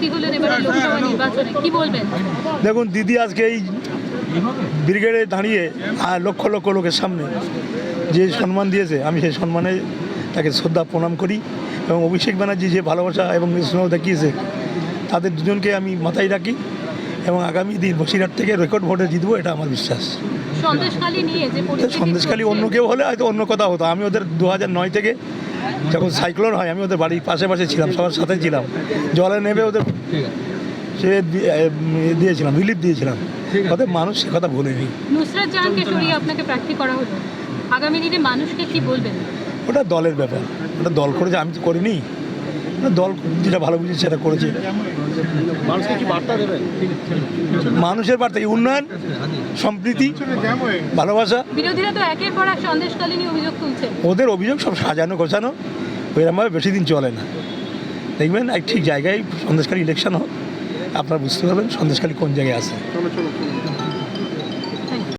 প্রার্থী হলেন এবারে লোকসভা নির্বাচনে? কি বলবেন? দেখুন দিদি আজকে এই ব্রিগেডে দাঁড়িয়ে আর লক্ষ লক্ষ লোকের সামনে যে সম্মান দিয়েছে আমি সেই সম্মানে তাকে শ্রদ্ধা প্রণাম করি এবং অভিষেক ব্যানার্জি যে ভালোবাসা এবং স্নেহ দেখিয়েছে তাদের দুজনকে আমি মাথায় রাখি এবং আগামী দিন বসিরহাট থেকে রেকর্ড ভোটে জিতবো এটা আমার বিশ্বাস। সন্দেশখালী নিয়ে যে পরিস্থিতি সন্দেশখালী অন্য কেউ হলে হয়তো অন্য কথা হতো। আমি ওদের দু নয় থেকে যখন সাইক্লোন হয় আমি ওদের বাড়ির পাশে পাশে ছিলাম সবার সাথে ছিলাম। জলে নেবে ওদের সে দিয়েছিলাম রিলিফ দিয়েছিলাম। ওদের মানুষ সে কথা ভুলেনি নুসরাত আপনাকে প্রার্থী করা হলো? আগামী দিনে মানুষকে কি বলবেন? ওটা দলের ব্যাপার। ওটা দল করেছে আমি তো করিনি। দল যেটা ভালো বুঝেছে সেটা করেছে। মানুষের বার্তা এই উন্নয়ন সম্প্রীতি ভালোবাসা। বিরোধীরা তো একের পর এক সন্দেশখালী নিয়ে অভিযোগ তুলছে। ওদের অভিযোগ সব সাজানো গোছানো ওইরকমভাবে বেশি দিন চলে না। দেখবেন এক ঠিক জায়গায় সন্দেশখালী ইলেকশন হোক আপনারা বুঝতে পারবেন সন্দেশকালী কোন জায়গায় আছে।